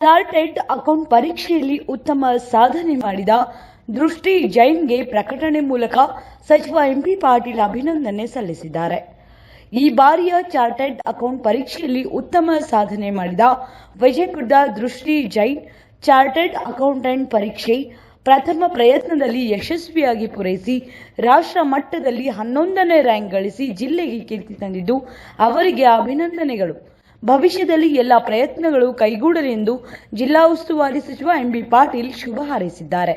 Chartered account ಪರೀಕ್ಷೆಯಲ್ಲಿ ಉತ್ತಮ ಸಾಧನೆ ಮಾಡಿದ ದೃಷ್ಟಿ ಜೈನ್ಗೆ ಪ್ರಕಟಣೆ ಮೂಲಕ ಸಚಿವ ಎಂಪಿ ಪಾಟೀಲ್ ಅಭಿನಂದನೆ ಸಲ್ಲಿಸಿದ್ದಾರೆ. ಈ ಬಾರಿಯ ಚಾರ್ಟೆಡ್ ಅಕೌಂಟ್ ಪರೀಕ್ಷೆಯಲ್ಲಿ ಉತ್ತಮ ಸಾಧನೆ ಮಾಡಿದ ವಿಜಯಪುರದ ದೃಷ್ಟಿ ಜೈನ್ ಚಾರ್ಟೆಡ್ ಅಕೌಂಟೆಂಟ್ ಪರೀಕ್ಷೆ ಪ್ರಥಮ ಪ್ರಯತ್ನದಲ್ಲಿ ಯಶಸ್ವಿಯಾಗಿ ಪೂರೈಸಿ ರಾಷ್ಟ್ರ ಮಟ್ಟದಲ್ಲಿ ಹನ್ನೊಂದನೇ ರ್ಯಾಂಕ್ ಗಳಿಸಿ ಜಿಲ್ಲೆಗೆ ಕೀರ್ತಿ ತಂದಿದ್ದು ಅವರಿಗೆ ಅಭಿನಂದನೆಗಳು. ಭವಿಷ್ಯದಲ್ಲಿ ಎಲ್ಲ ಪ್ರಯತ್ನಗಳು ಕೈಗೂಡಲಿ ಎಂದು ಜಿಲ್ಲಾ ಉಸ್ತುವಾರಿ ಸಚಿವ ಎಂಬಿ ಪಾಟೀಲ್ ಶುಭ ಹಾರೈಸಿದ್ದಾರೆ.